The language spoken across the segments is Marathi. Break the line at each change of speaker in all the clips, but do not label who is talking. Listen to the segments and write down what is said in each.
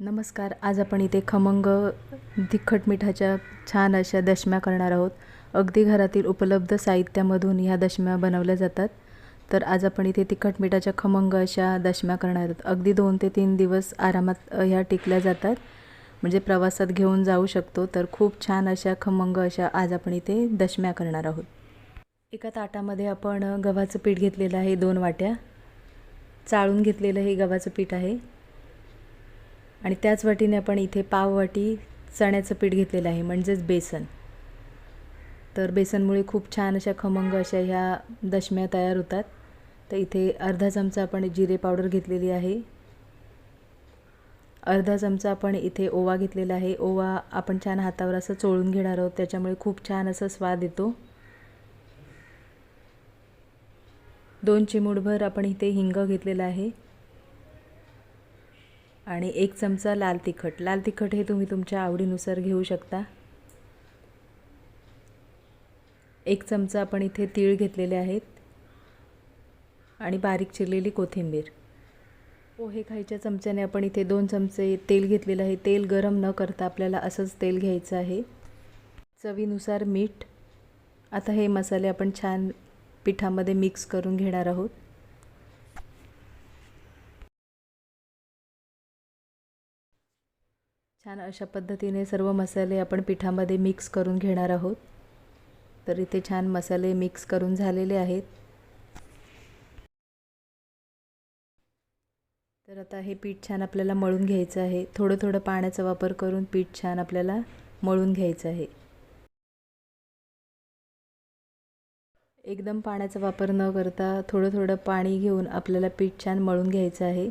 नमस्कार आज आपण इथे खमंग तिखट मिठाच्या छान अशा दशम्या करणार आहोत. अगदी घरातील उपलब्ध साहित्यामधून ह्या दशम्या बनवल्या जातात. तर आज आपण इथे तिखट मिठाच्या खमंग अशा दशम्या करणार आहोत. अगदी दोन ते तीन दिवस आरामात ह्या टिकल्या जातात. म्हणजे प्रवासात घेऊन जाऊ शकतो. तर खूप छान अशा खमंग अशा आज आपण इथे दशम्या करणार आहोत. एका ताटामध्ये आपण गव्हाचं पीठ घेतलेलं आहे दोन वाट्या. चाळून घेतलेलं हे गव्हाचं पीठ आहे. आणि त्याच वाटीने आपण इथे पाव वाटी चण्याचं पीठ घेतलेलं आहे म्हणजेच बेसन. तर बेसनमुळे खूप छान अशा खमंग अशा ह्या दशम्या तयार होतात. तर इथे अर्धा चमचा आपण जिरे पावडर घेतलेली आहे. अर्धा चमचा आपण इथे ओवा घेतलेला आहे. ओवा आपण छान हातावर असं चोळून घेणार आहोत त्याच्यामुळे खूप छान असा स्वाद येतो. दोन चिमूडभर आपण इथे हिंग घेतलेला आहे. आणि एक चमचा लाल तिखट. लाल तिखट हे तुम्ही तुमच्या आवडीनुसार घेऊ शकता. एक चमचा आपण इथे तीळ घेतलेले आहेत. आणि बारीक चिरलेली कोथिंबीर. पोहे खायच्या चमच्याने आपण इथे दोन चमचे तेल घेतलेलं आहे. तेल गरम न करता आपल्याला असंच तेल घ्यायचं आहे. चवीनुसार मीठ. आता हे मसाले आपण छान पिठामध्ये मिक्स करून घेणार आहोत. छान अशा पद्धतीने सर्व मसाले आपण पिठामध्ये मिक्स करून घेणार आहोत. तर इथे छान मसाले मिक्स करून झालेले आहेत. तर आता हे पीठ छान आपल्याला मळून घ्यायचं आहे. थोडं थोडं पाण्याचा वापर करून पीठ छान आपल्याला मळून घ्यायचं आहे. एकदम पाण्याचा वापर न करता थोडं थोडं पाणी घेऊन आपल्याला पीठ छान मळून घ्यायचं आहे.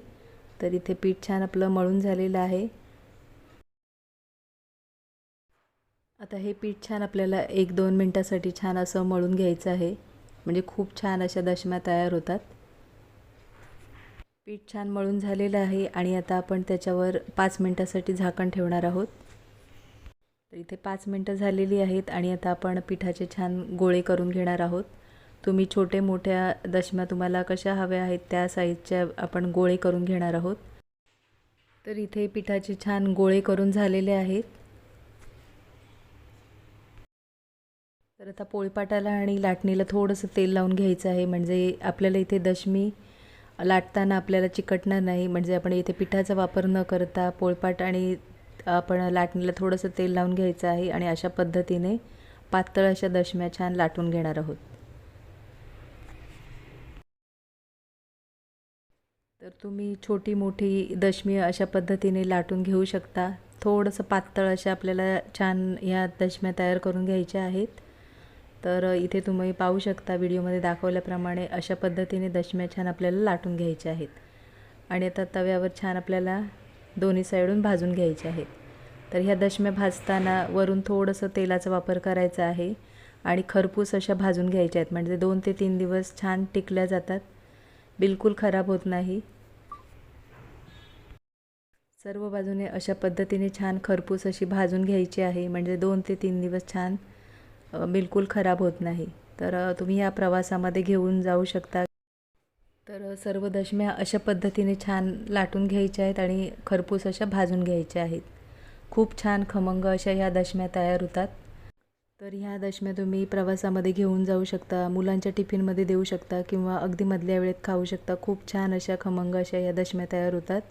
तर इथे पीठ छान आपलं मळून झालेलं आहे. आता हे पीठ छान आपल्याला एक दोन मिनटासाठी छान असं मळून घ्यायचं आहे. म्हणजे खूप छान अशा दशम्या तयार होतात. पीठ छान मळून झालेलं आहे आणि आता आपण त्याच्यावर पाच मिनटासाठी झाकण ठेवणार आहोत. तर इथे पाच मिनटं झालेली आहेत आणि आता आपण पिठाचे छान गोळे करून घेणार आहोत. तुम्ही छोटे मोठ्या दशम्या तुम्हाला कशा हव्या आहेत त्या साईजच्या आपण गोळे करून घेणार आहोत. तर इथे पिठाचे छान गोळे करून झालेले आहेत. तर आता पोळपाटाला आणि लाटणीला थोडंसं तेल लावून घ्यायचं आहे. म्हणजे आपल्याला इथे दशमी लाटताना आपल्याला चिकटणार नाही. म्हणजे आपण इथे पिठाचा वापर न करता पोळपाट आणि आपण लाटणीला थोडंसं तेल लावून घ्यायचं आहे आणि अशा पद्धतीने पातळ अशा दशम्या छान लाटून घेणार आहोत. तर तुम्ही छोटी मोठी दशमी अशा पद्धतीने लाटून घेऊ शकता. थोडंसं पातळ अशा आपल्याला छान ह्या दशम्या तयार करून घ्यायच्या आहेत. तर इथे तुम्ही पाहू शकता व्हिडिओमध्ये दाखवल्याप्रमाणे अशा पद्धतीने दशम्या छान आपल्याला लाटून घ्यायच्या आहेत. आणि आता तव्यावर छान आपल्याला दोन्ही साईडून भाजून घ्यायचे आहेत. तर ह्या दशम्या भाजताना वरून थोडंसं तेलाचा वापर करायचा आहे आणि खरपूस अशा भाजून घ्यायच्या आहेत. म्हणजे दोन ते तीन दिवस छान टिकल्या जातात. बिलकुल खराब होत नाही. सर्व बाजूने अशा पद्धतीने छान खरपूस अशी भाजून घ्यायची आहे. म्हणजे दोन ते तीन दिवस छान बिलकुल खराब होत नाही. तर तुम्ही या प्रवासामध्ये घेऊन जाऊ शकता. तर सर्व दशम्या अशा पद्धतीने छान लाटून घ्यायच्या आहेत आणि खरपूस अशा भाजून घ्यायच्या आहेत. खूप छान खमंग अशा ह्या दशम्या तयार होतात. तर ह्या दशम्या तुम्ही प्रवासामध्ये घेऊन जाऊ शकता मुलांच्या टिफिनमध्ये देऊ शकता किंवा अगदी मधल्या वेळेत खाऊ शकता. खूप छान अशा खमंग अशा ह्या दशम्या तयार होतात.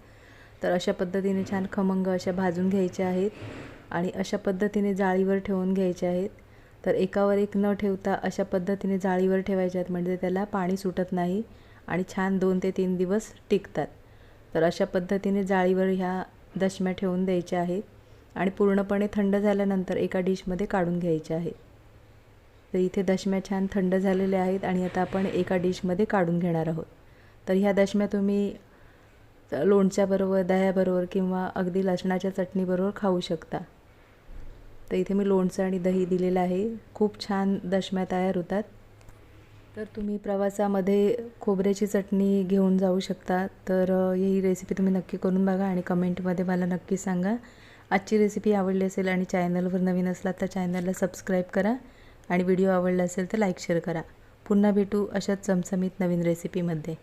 तर अशा पद्धतीने छान खमंग अशा भाजून घ्यायच्या आहेत आणि अशा पद्धतीने जाळीवर ठेवून घ्यायच्या आहेत. तर एकावर एक न ठेवता अशा पद्धतीने जाळीवर ठेवायच्या आहेत म्हणजे त्याला पाणी सुटत नाही आणि छान दोन ते तीन दिवस टिकतात. तर अशा पद्धतीने जाळीवर ह्या दशम्या ठेवून द्यायच्या आहेत आणि पूर्णपणे थंड झाल्यानंतर एका डिशमध्ये काढून घ्यायच्या आहेत. तर इथे दशम्या छान थंड झालेल्या आहेत आणि आता आपण एका डिशमध्ये काढून घेणार आहोत. तर ह्या दशम्या तुम्ही लोणच्याबरोबर दह्याबरोबर किंवा अगदी लसणाच्या चटणीबरोबर खाऊ शकता. तर इथे मी लोणचं आणि दही दिलेलं आहे. खूप छान दशम्या तयार होतात. तर तुम्ही प्रवासामध्ये खोबऱ्याची चटणी घेऊन जाऊ शकता. तर ही रेसिपी तुम्ही नक्की करून बघा आणि कमेंटमध्ये मला नक्की सांगा. आजची रेसिपी आवडली असेल आणि चॅनलवर नवीन असला तर चॅनलला सबस्क्राईब करा आणि व्हिडिओ आवडला असेल तर लाईक शेअर करा. पुन्हा भेटू अशाच चमचमीत नवीन रेसिपीमध्ये